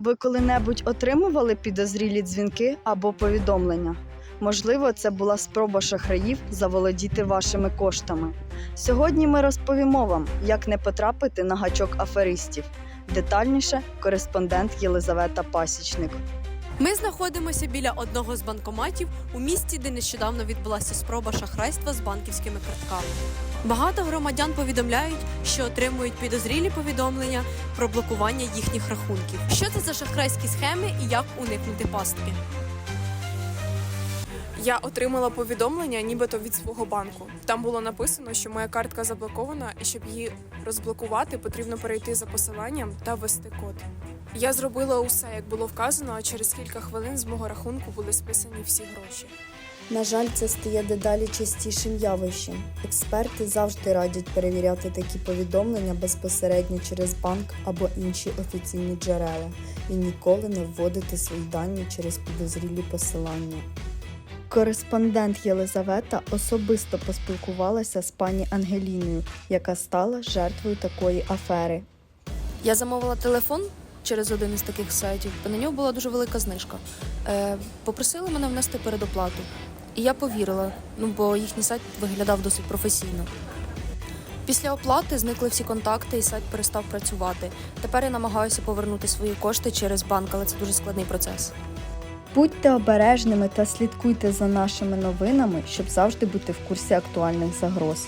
Ви коли-небудь отримували підозрілі дзвінки або повідомлення? Можливо, це була спроба шахраїв заволодіти вашими коштами. Сьогодні ми розповімо вам, як не потрапити на гачок аферистів. Детальніше кореспондент Єлизавета Пасічник. Ми знаходимося біля одного з банкоматів у місті, де нещодавно відбулася спроба шахрайства з банківськими картками. Багато громадян повідомляють, що отримують підозрілі повідомлення про блокування їхніх рахунків. Що це за шахрайські схеми і як уникнути пастки? Я отримала повідомлення, нібито від свого банку. Там було написано, що моя картка заблокована, і щоб її розблокувати, потрібно перейти за посиланням та ввести код. Я зробила усе, як було вказано, а через кілька хвилин з мого рахунку були списані всі гроші. На жаль, це стає дедалі частішим явищем. Експерти завжди радять перевіряти такі повідомлення безпосередньо через банк або інші офіційні джерела і ніколи не вводити свої дані через підозрілі посилання. Кореспондент Єлизавета особисто поспілкувалася з пані Ангеліною, яка стала жертвою такої афери. Я замовила телефон через один із таких сайтів, на нього була дуже велика знижка. Е, попросили мене внести передоплату. І я повірила, ну бо їхній сайт виглядав досить професійно. Після оплати зникли всі контакти, і сайт перестав працювати. Тепер я намагаюся повернути свої кошти через банк, але це дуже складний процес. Будьте обережними та слідкуйте за нашими новинами, щоб завжди бути в курсі актуальних загроз.